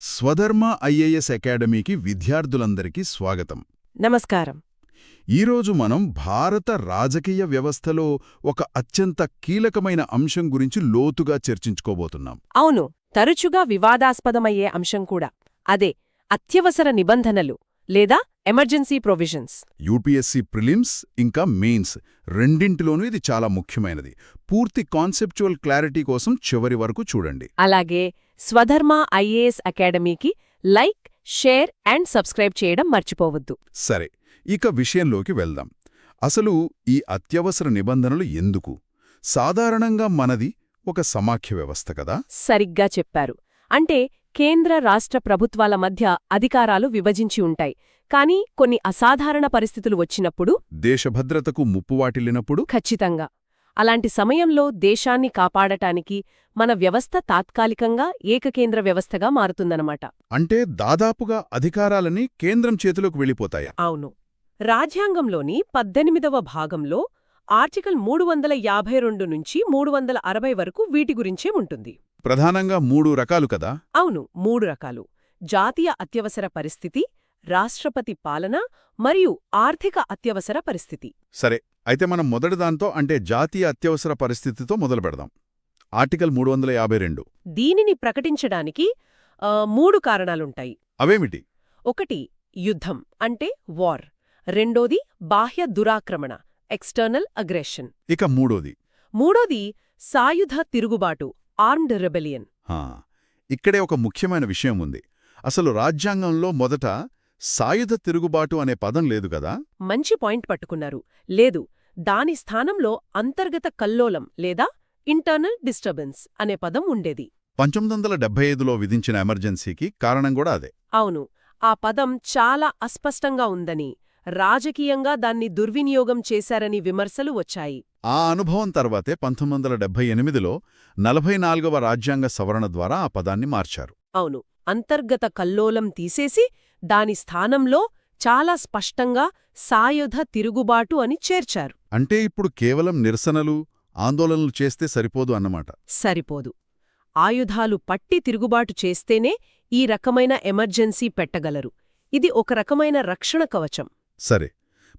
స్వధర్మ IAS అకాడమీకి విద్యార్థులందరికీ స్వాగతం. నమస్కారం. ఈరోజు మనం భారత రాజకీయ వ్యవస్థలో ఒక అత్యంత కీలకమైన అంశం గురించి లోతుగా చర్చించుకోబోతున్నాం. అవును తరచుగా వివాదాస్పదమయ్యే అంశం కూడా. అదే అత్యవసర నిబంధనలు లేదా ఎమర్జెన్సీ ప్రొవిజన్స్. యూపీఎస్సీ ప్రిలిమ్స్ ఇంకా మెయిన్స్ రెండింటిలోనూ ఇది చాలా ముఖ్యమైనది. పూర్తి కాన్సెప్చువల్ క్లారిటీ కోసం చివరి వరకు చూడండి. అలాగే స్వధర్మ ఐఏఎస్ అకాడమీకి లైక్ షేర్ అండ్ సబ్స్క్రైబ్ చేయడం మర్చిపోవద్దు. సరే ఇక విషయంలోకి వెళ్దాం. అసలు ఈ అత్యవసర నిబంధనలు ఎందుకు? సాధారణంగా మనది ఒక సమాఖ్య వ్యవస్థ కదా? సరిగ్గా చెప్పారు. అంటే కేంద్ర రాష్ట్ర ప్రభుత్వాల మధ్య అధికారాలు విభజించి ఉంటాయి. కానీ కొన్ని అసాధారణ పరిస్థితులు వచ్చినప్పుడు దేశభద్రతకు ముప్పు వాటిల్లినప్పుడు ఖచ్చితంగా. అలాంటి సమయంలో దేశాన్ని కాపాడటానికి మన వ్యవస్థ తాత్కాలికంగా ఏకకేంద్ర వ్యవస్థగా మారుతుందన్నమాట. అంటే దాదాపుగా అధికారాలని కేంద్రం చేతిలోకి వెళ్ళిపోతాయా? అవును. రాజ్యాంగంలోని పద్దెనిమిదవ భాగంలో ఆర్టికల్ మూడు వందల యాభై రెండు నుంచి మూడు వందల అరవై వరకు వీటి గురించే ఉంటుంది. ప్రధానంగా మూడు రకాలు కదా? అవును మూడు రకాలు. జాతీయ అత్యవసర పరిస్థితి రాష్ట్రపతి పాలన మరియు ఆర్థిక అత్యవసర పరిస్థితి. సరే అయితే మనం మొదటి దాంతో అంటే జాతీయ అత్యవసర పరిస్థితితో మొదలు పెడదాం. ఆర్టికల్ మూడు వందల యాభై రెండు. దీనిని ప్రకటించడానికి మూడు కారణాలుంటాయి. అవేమిటి? ఒకటి యుద్ధం అంటే వార్. రెండోది బాహ్య దురాక్రమణ ఎక్స్టర్నల్ అగ్రెషన్. ఇక మూడోది. మూడోది సాయుధ తిరుగుబాటు ఆర్మ్డ్ రెబెలియన్. ఇక్కడే ఒక ముఖ్యమైన విషయం ఉంది. అసలు రాజ్యాంగంలో మొదట సాయుధ తిరుగుబాటు అనే పదం లేదు కదా? మంచి పాయింట్ పట్టుకున్నారు. లేదు దాని స్థానంలో అంతర్గత కల్లోలం లేదా ఇంటర్నల్ డిస్టర్బెన్స్ అనే పదం ఉండేది. పంతొమ్మిది వందల డెబ్బై ఐదులో విధించిన ఎమర్జెన్సీకి కారణం కూడా అదే. అవును ఆ పదం చాలా అస్పష్టంగా ఉందని రాజకీయంగా దాన్ని దుర్వినియోగం చేశారని విమర్శలు వచ్చాయి. ఆ అనుభవం తర్వాతే పంతొమ్మిది వందల డెబ్బై ఎనిమిదిలో నలభై నాలుగవ రాజ్యాంగ సవరణ ద్వారా ఆ పదాన్ని మార్చారు. అవును అంతర్గత కల్లోలం తీసేసి దాని స్థానంలో చాలా స్పష్టంగా సాయుధ తిరుగుబాటు అని చేర్చారు. అంటే ఇప్పుడు కేవలం నిరసనలు ఆందోళనలు చేస్తే సరిపోదు అన్నమాట. సరిపోదు. ఆయుధాలు పట్టి తిరుగుబాటు చేస్తేనే ఈ రకమైన ఎమర్జెన్సీ పెట్టగలరు. ఇది ఒక రకమైన రక్షణ కవచం. సరే.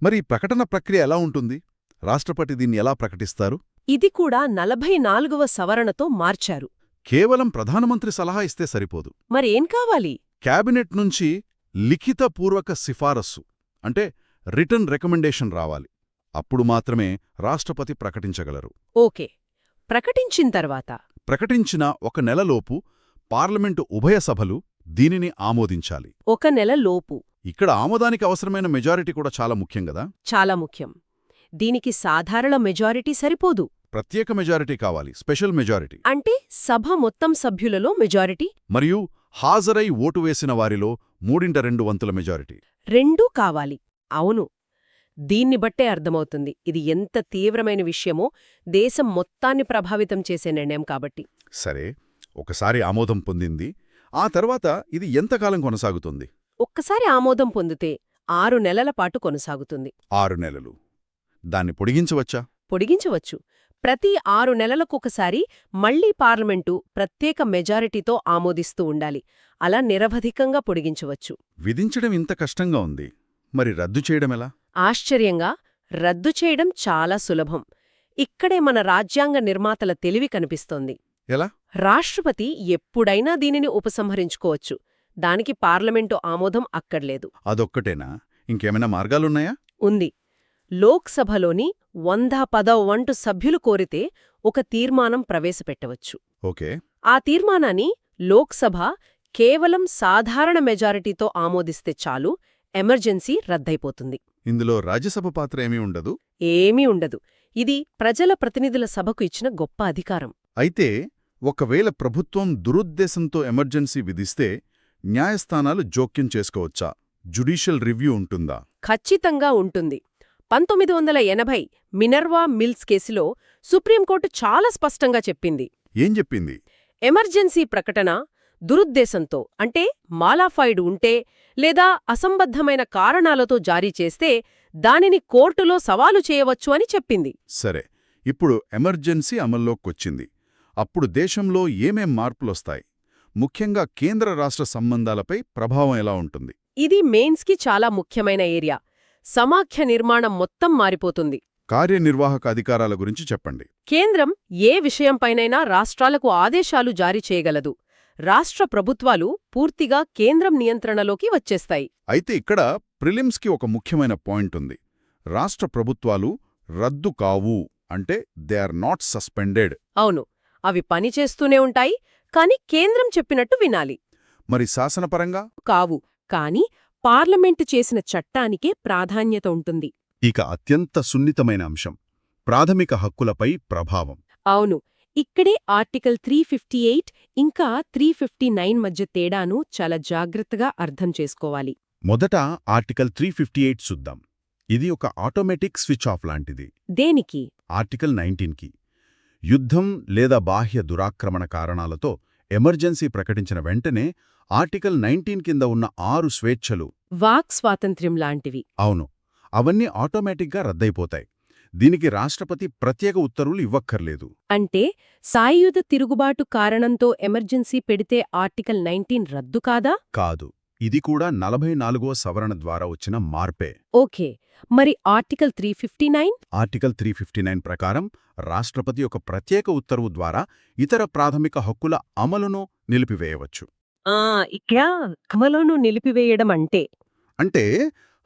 మరి ప్రకటన ప్రక్రియ ఎలా ఉంటుంది? రాష్ట్రపతి దీన్ని ఎలా ప్రకటిస్తారు? ఇది కూడా నలభై నాలుగవ సవరణతో మార్చారు. కేవలం ప్రధానమంత్రి సలహా ఇస్తే సరిపోదు. మరేం కావాలి? క్యాబినెట్ నుంచి లిఖితపూర్వక సిఫారస్సు అంటే రిటర్న్ రికమెండేషన్ రావాలి. అప్పుడు మాత్రమే రాష్ట్రపతి ప్రకటించగలరు. ఓకే. ప్రకటించిన తర్వాత? ప్రకటించిన ఒక నెలలోపు పార్లమెంటు ఉభయ సభలు దీనిని ఆమోదించాలి. ఒక నెల లోపు? ఇక్కడ ఆమోదానికి అవసరమైన మెజారిటీ కూడా చాలా ముఖ్యం కదా? చాలా ముఖ్యం. దీనికి సాధారణ మెజారిటీ సరిపోదు. ప్రత్యేక మెజారిటీ కావాలి స్పెషల్ మెజారిటీ. అంటే సభ మొత్తం సభ్యులలో మెజారిటీ? మరియు హాజరై ఓటు వేసిన వారిలో మూడింట రెండు వంతుల మెజారిటీ. రెండూ కావాలి. అవును. దీన్ని బట్టే అర్థమవుతుంది. ఇది ఎంత తీవ్రమైన విషయమో దేశం మొత్తాన్ని ప్రభావితం చేసే నిర్ణయం కాబట్టి. సరే. ఒకసారి ఆమోదం పొందింది. ఆ తర్వాత ఇది ఎంతకాలం కొనసాగుతుంది? ఒక్కసారి ఆమోదం పొందితే ఆరు నెలల పాటు కొనసాగుతుంది. ఆరు నెలలు. దాన్ని పొడిగించవచ్చా? పొడిగించవచ్చు. ప్రతి ఆరు నెలలకొకసారి మళ్ళీ పార్లమెంటు ప్రత్యేక మెజారిటీతో ఆమోదిస్తూ ఉండాలి. అలా నిరవధికంగా పొడిగించవచ్చు. విధించడం ఇంత కష్టంగా ఉంది. మరి రద్దు చేయడమెలా ఆశ్చర్యంగా రద్దు చేయడం చాలా సులభం. ఇక్కడే మన రాజ్యాంగ నిర్మాతల తెలివి కనిపిస్తోంది. ఎలా? రాష్ట్రపతి ఎప్పుడైనా దీనిని ఉపసంహరించుకోవచ్చు. దానికి పార్లమెంటు ఆమోదం అక్కర్లేదు. అదొక్కటేనా? ఇంకేమైనా మార్గాలున్నాయా? ఉంది. లోక్సభలోని వంద పదవ వంటు సభ్యులు కోరితే ఒక తీర్మానం ప్రవేశపెట్టవచ్చు. ఓకే. ఆ తీర్మానాన్ని లోక్సభ కేవలం సాధారణ మెజారిటీతో ఆమోదిస్తే చాలు ఎమర్జెన్సీ రద్దయిపోతుంది. ఇందులో రాజ్యసభ పాత్ర ఏమీ ఉండదు? ఏమీ ఉండదు. ఇది ప్రజల ప్రతినిధుల సభకు ఇచ్చిన గొప్ప అధికారం. అయితే ఒకవేళ ప్రభుత్వం దురుద్దేశంతో ఎమర్జెన్సీ విధిస్తే న్యాయస్థానాలు జోక్యం చేసుకోవచ్చా? జుడిషియల్ రివ్యూ ఉంటుందా? ఖచ్చితంగా ఉంటుంది. పంతొమ్మిది వందల ఎనభై మినర్వా మిల్స్ కేసులో సుప్రీంకోర్టు చాలా స్పష్టంగా చెప్పింది. ఏం చెప్పింది? ఎమర్జెన్సీ ప్రకటన దురుద్దేశంతో అంటే మాలాఫైడ్ ఉంటే లేదా అసంబద్ధమైన కారణాలతో జారీ చేస్తే దానిని కోర్టులో సవాలు చేయవచ్చు అని చెప్పింది. సరే ఇప్పుడు ఎమర్జెన్సీ అమల్లోకొచ్చింది. అప్పుడు దేశంలో ఏమేం మార్పులొస్తాయి? ముఖ్యంగా కేంద్ర రాష్ట్ర సంబంధాలపై ప్రభావం ఎలా ఉంటుంది? ఇది మెయిన్స్కి చాలా ముఖ్యమైన ఏరియా. సమాఖ్య నిర్మాణం మొత్తం మారిపోతుంది. కార్యనిర్వాహక అధికారాల గురించి చెప్పండి. కేంద్రం ఏ విషయంపైనైనా రాష్ట్రాలకు ఆదేశాలు జారీ చేయగలదు. రాష్ట్ర ప్రభుత్వాలు పూర్తిగా కేంద్రం నియంత్రణలోకి వచ్చేస్తాయి. అయితే ఇక్కడ ప్రిలిమ్స్కి ఒక ముఖ్యమైన పాయింట్ ఉంది. రాష్ట్ర ప్రభుత్వాలు రద్దు కావు అంటే దే ఆర్ నాట్ సస్పెండెడ్. అవును అవి పనిచేస్తూనే ఉంటాయి కాని కేంద్రం చెప్పినట్టు వినాలి. మరి శాసనపరంగా? కావు కాని పార్లమెంటు చేసిన చట్టానికే ప్రాధాన్యత ఉంటుంది. ఇక అత్యంత సున్నితమైన అంశం ప్రాథమిక హక్కులపై ప్రభావం. అవును ఇక్కడే ఆర్టికల్ త్రీ ఫిఫ్టీ ఎయిట్ ఇంకా త్రీ ఫిఫ్టీ నైన్ మధ్య తేడాను చాలా జాగ్రత్తగా అర్థం చేసుకోవాలి. మొదట ఆర్టికల్ త్రీ ఫిఫ్టీ ఎయిట్ చూద్దాం. ఇది ఒక ఆటోమేటిక్ స్విచ్ ఆఫ్ లాంటిది. దేనికి? ఆర్టికల్ నైన్టీన్కి. యుద్ధం లేదా బాహ్య దురాక్రమణ కారణాలతో ఎమర్జెన్సీ ప్రకటించిన వెంటనే ఆర్టికల్ నైన్టీన్ కింద ఉన్న ఆరు స్వేచ్ఛలు. వాక్ స్వాతంత్ర్యం లాంటివి. అవును. అవన్నీ ఆటోమేటిక్గా రద్దయిపోతాయి. దీనికి రాష్ట్రపతి ప్రత్యేక ఉత్తర్వులు ఇవ్వక్కర్లేదు. అంటే సాయుధ తిరుగుబాటు కారణంతో ఎమర్జెన్సీ పెడితే ఆర్టికల్ నైన్టీన్ రద్దు కాదా? కాదు. ఇది కూడా నలభై నాలుగో సవరణ ద్వారా వచ్చిన మార్పే. ఓకే. మరి article three fifty nine? Article three fifty nine ప్రకారం రాష్ట్రపతి ఒక ప్రత్యేక ఉత్తర్వు ద్వారా ఇతర ప్రాథమిక హక్కుల అమలును నిలిపివేయవచ్చు. ఇక్కడ అమలును నిలిపివేయడం అంటే? అంటే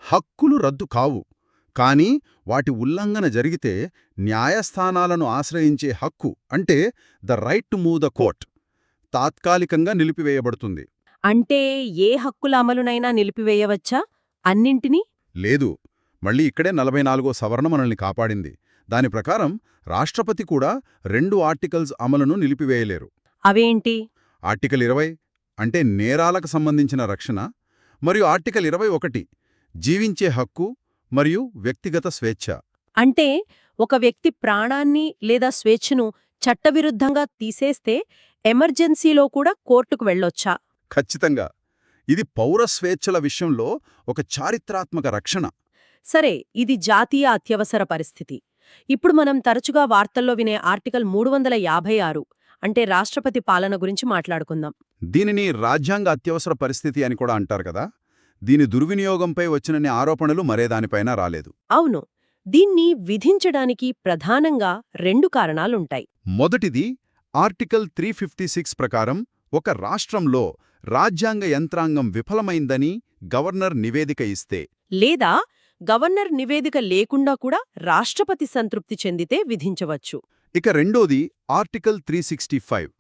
హక్కులు రద్దు కావు. కానీ వాటి ఉల్లంఘన జరిగితే న్యాయస్థానాలను ఆశ్రయించే హక్కు అంటే the right to move the court. తాత్కాలికంగా నిలిపివేయబడుతుంది. అంటే ఏ హక్కుల అమలునైనా నిలిపివేయవచ్చా? అన్నింటినీ? లేదు. మళ్ళీ ఇక్కడే నలభై నాలుగో సవరణ మనల్ని కాపాడింది. దాని ప్రకారం రాష్ట్రపతి కూడా రెండు ఆర్టికల్స్ అమలును నిలిపివేయలేరు. అవేంటి? ఆర్టికల్ ఇరవై అంటే నేరాలకు సంబంధించిన రక్షణ మరియు ఆర్టికల్ ఇరవై ఒకటి జీవించే హక్కు మరియు వ్యక్తిగత స్వేచ్ఛ. అంటే ఒక వ్యక్తి ప్రాణాన్ని లేదా స్వేచ్ఛను చట్టవిరుద్ధంగా తీసేస్తే ఎమర్జెన్సీలో కూడా కోర్టుకు వెళ్ళొచ్చా? ఖచ్చితంగా. ఇది పౌర స్వేచ్ఛల విషయంలో ఒక చారిత్రాత్మక రక్షణ. సరే ఇది జాతీయ అత్యవసర పరిస్థితి. ఇప్పుడు మనం తరచుగా వార్తల్లో వినే ఆర్టికల్ మూడు వందల యాభై ఆరు అంటే రాష్ట్రపతి పాలన గురించి మాట్లాడుకుందాం. దీనిని రాజ్యాంగ అత్యవసర పరిస్థితి అని కూడా అంటారు కదా? దీని దుర్వినియోగంపై వచ్చినన్ని ఆరోపణలు మరేదానిపైన రాలేదు. అవును. దీన్ని విధించడానికి ప్రధానంగా రెండు కారణాలుంటాయి. మొదటిది ఆర్టికల్ త్రీ ఫిఫ్టీ సిక్స్ ప్రకారం ఒక రాష్ట్రంలో రాజ్యాంగ యంత్రాంగం విఫలమైందని గవర్నర్ నివేదిక ఇస్తే. లేదా గవర్నర్ నివేదిక లేకుండా కూడా రాష్ట్రపతి సంతృప్తి చెందితే విధించవచ్చు. ఇక రెండోది ఆర్టికల్ త్రీ సిక్స్టీ ఫైవ్.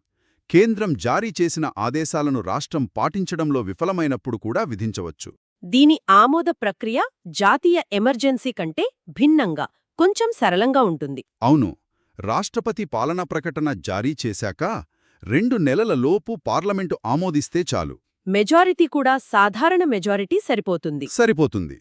కేంద్రం జారీ చేసిన ఆదేశాలను రాష్ట్రం పాటించడంలో విఫలమైనప్పుడు కూడా విధించవచ్చు. దీని ఆమోద ప్రక్రియ జాతీయ ఎమర్జెన్సీ కంటే భిన్నంగా కొంచెం సరళంగా ఉంటుంది. అవును రాష్ట్రపతి పాలనా ప్రకటన జారీ చేశాక రెండు నెలల లోపు పార్లమెంటు ఆమోదిస్తే చాలు. మెజారిటీ కూడా సాధారణ మెజారిటీ సరిపోతుంది. సరిపోతుంది.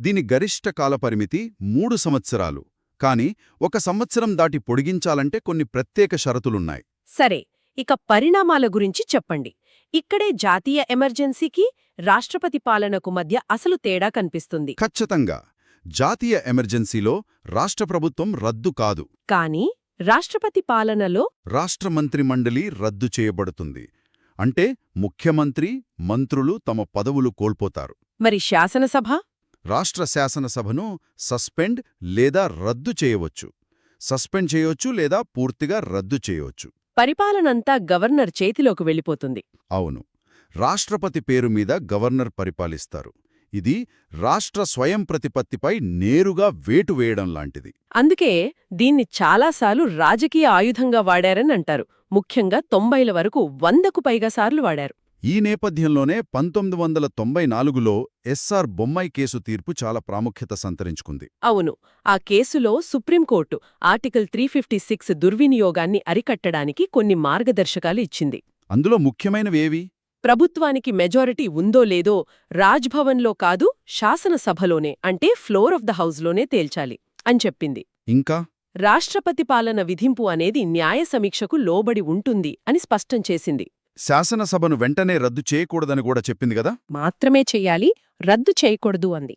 దీని గరిష్ట కాలపరిమితి మూడు సంవత్సరాలు. కాని ఒక సంవత్సరం దాటి పొడిగించాలంటే కొన్ని ప్రత్యేక షరతులున్నాయి. సరే ఇక పరిణామాల గురించి చెప్పండి. ఇక్కడే జాతీయ ఎమర్జెన్సీకి రాష్ట్రపతి పాలనకు మధ్య అసలు తేడా కనిపిస్తుంది. ఖచ్చితంగా. జాతీయ ఎమర్జెన్సీలో రాష్ట్ర ప్రభుత్వం రద్దు కాదు. కానీ రాష్ట్రపతి పాలనలో రాష్ట్ర మంత్రిమండలి రద్దు చేయబడుతుంది. అంటే ముఖ్యమంత్రి మంత్రులు తమ పదవులు కోల్పోతారు. మరి శాసనసభ? రాష్ట్ర శాసనసభను సస్పెండ్ లేదా రద్దు చేయవచ్చు. సస్పెండ్ చేయొచ్చు లేదా పూర్తిగా రద్దు చేయొచ్చు. పరిపాలనంతా గవర్నర్ చేతిలోకి వెళ్ళిపోతుంది. అవును. రాష్ట్రపతి పేరు మీద గవర్నర్ పరిపాలిస్తారు. ఇది రాష్ట్ర స్వయం ప్రతిపత్తిపై నేరుగా వేటు వేయడం లాంటిది. అందుకే దీన్ని చాలాసార్లు రాజకీయ ఆయుధంగా వాడారని అంటారు. ముఖ్యంగా తొంభైల వరకు వందకు పైగా సార్లు వాడారు. ఈ నేపథ్యంలోనే పంతొమ్మిది వందల తొంభై నాలుగులో ఎస్ఆర్ బొమ్మాయి కేసు తీర్పు చాలా ప్రాముఖ్యత సంతరించుకుంది. అవును ఆ కేసులో supreme court article three fifty six దుర్వినియోగాన్ని అరికట్టడానికి కొన్ని మార్గదర్శకాలు ఇచ్చింది. అందులో ముఖ్యమైనవేవి ప్రభుత్వానికి మెజారిటీ ఉందో లేదో రాజ్భవన్లో కాదు శాసనసభలోనే అంటే ఫ్లోర్ ఆఫ్ ద హౌస్లోనే తేల్చాలి అని చెప్పింది. ఇంకా? రాష్ట్రపతి పాలన విధింపు అనేది న్యాయ సమీక్షకు లోబడి ఉంటుంది అని స్పష్టం చేసింది. శాసనసభను వెంటనే రద్దు చేయకూడదని కూడా చెప్పింది కదా? మాత్రమే చెయ్యాలి రద్దు చేయకూడదు అంది.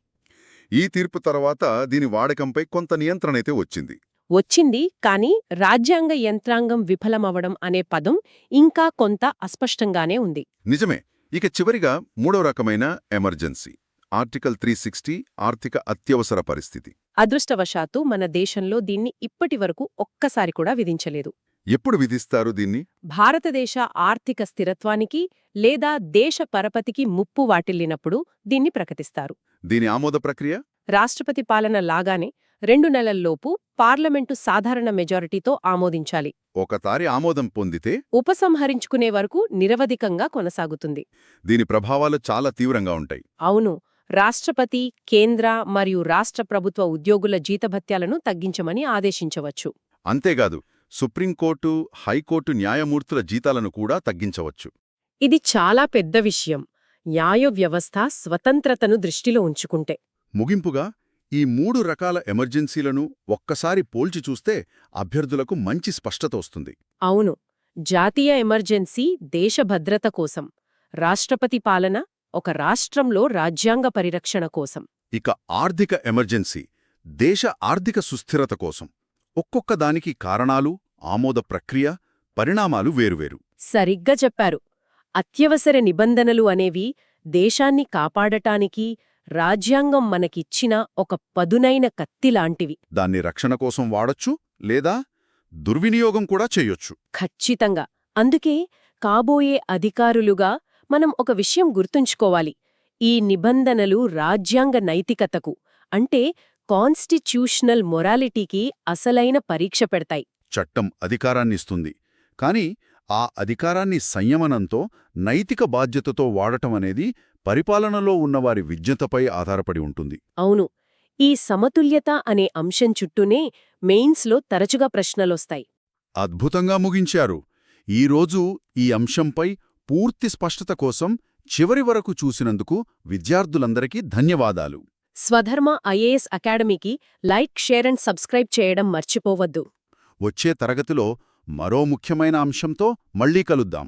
ఈ తీర్పు తర్వాత దీని వాడకంపై కొంత నియంత్రణ అయితే వచ్చింది. వచ్చింది కానీ రాజ్యాంగ యంత్రాంగం విఫలమవడం అనే పదం ఇంకా కొంత అస్పష్టంగానే ఉంది. నిజమే. ఇక చివరిగా మూడవ రకమైన ఎమర్జెన్సీ. ఆర్టికల్ త్రీ సిక్స్టీ ఆర్థిక అత్యవసర పరిస్థితి. అదృష్టవశాత్తు మన దేశంలో దీన్ని ఇప్పటివరకు ఒక్కసారి కూడా విధించలేదు. ఎప్పుడు విధిస్తారు దీన్ని? భారతదేశ ఆర్థిక స్థిరత్వానికి లేదా దేశ పరపతికి ముప్పు వాటిల్లినప్పుడు దీన్ని ప్రకటిస్తారు. దీని ఆమోద ప్రక్రియ? రాష్ట్రపతి పాలన లాగానే రెండు నెలల్లోపు పార్లమెంటు సాధారణ మెజారిటీతో ఆమోదించాలి. ఒకసారి ఆమోదం పొందితే ఉపసంహరించుకునే వరకు నిరవధికంగా కొనసాగుతుంది. దీని ప్రభావాలు చాలా తీవ్రంగా ఉంటాయి. అవును రాష్ట్రపతి కేంద్ర మరియు రాష్ట్ర ప్రభుత్వ ఉద్యోగుల జీతభత్యాలను తగ్గించమని ఆదేశించవచ్చు. అంతేకాదు సుప్రీంకోర్టు హైకోర్టు న్యాయమూర్తుల జీతాలను కూడా తగ్గించవచ్చు. ఇది చాలా పెద్ద విషయం. న్యాయ వ్యవస్థ స్వతంత్రతను దృష్టిలో ఉంచుకుంటే. ముగింపుగా ఈ మూడు రకాల ఎమర్జెన్సీలను ఒక్కసారి పోల్చి చూస్తే అభ్యర్థులకు మంచి స్పష్టత వస్తుంది. అవును. జాతీయ ఎమర్జెన్సీ దేశ భద్రత కోసం రాష్ట్రపతి పాలన ఒక రాష్ట్రంలో రాజ్యాంగ పరిరక్షణ కోసం. ఇక ఆర్థిక ఎమర్జెన్సీ దేశ ఆర్థిక సుస్థిరత కోసం. ఒక్కొక్క దానికి కారణాలు ఆమోద ప్రక్రియ పరిణామాలు వేరువేరు. సరిగ్గా చెప్పారు. అత్యవసర నిబంధనలు అనేవి దేశాన్ని కాపాడటానికి రాజ్యాంగం మనకిచ్చిన ఒక పదునైన కత్తిలాంటివి దాన్ని రక్షణ కోసం వాడొచ్చు లేదా దుర్వినియోగం కూడా చేయొచ్చు. ఖచ్చితంగా. అందుకే కాబోయే అధికారులుగా మనం ఒక విషయం గుర్తుంచుకోవాలి. ఈ నిబంధనలు రాజ్యాంగ నైతికతకు అంటే కాన్స్టిట్యూషనల్ మొరాలిటీకి అసలైన పరీక్ష పెడతాయి. చట్టం అధికారాన్నిస్తుంది. కాని ఆ అధికారాన్ని సంయమనంతో నైతిక బాధ్యతతో వాడటం అనేది పరిపాలనలో ఉన్నవారి విజ్ఞతపై ఆధారపడి ఉంటుంది. అవును. ఈ సమతుల్యత అనే అంశం చుట్టూనే మెయిన్స్లో తరచుగా ప్రశ్నలొస్తాయి. అద్భుతంగా ముగించారు. ఈరోజు ఈ అంశంపై పూర్తి స్పష్టత కోసం చివరి వరకు చూసినందుకు విద్యార్థులందరికీ ధన్యవాదాలు. స్వధర్మ ఐఏఎస్ అకాడమీకి లైక్ షేర్ అండ్ సబ్స్క్రైబ్ చేయడం మర్చిపోవద్దు. వచ్చే తరగతిలో మరో ముఖ్యమైన అంశంతో మళ్ళీ కలుద్దాం.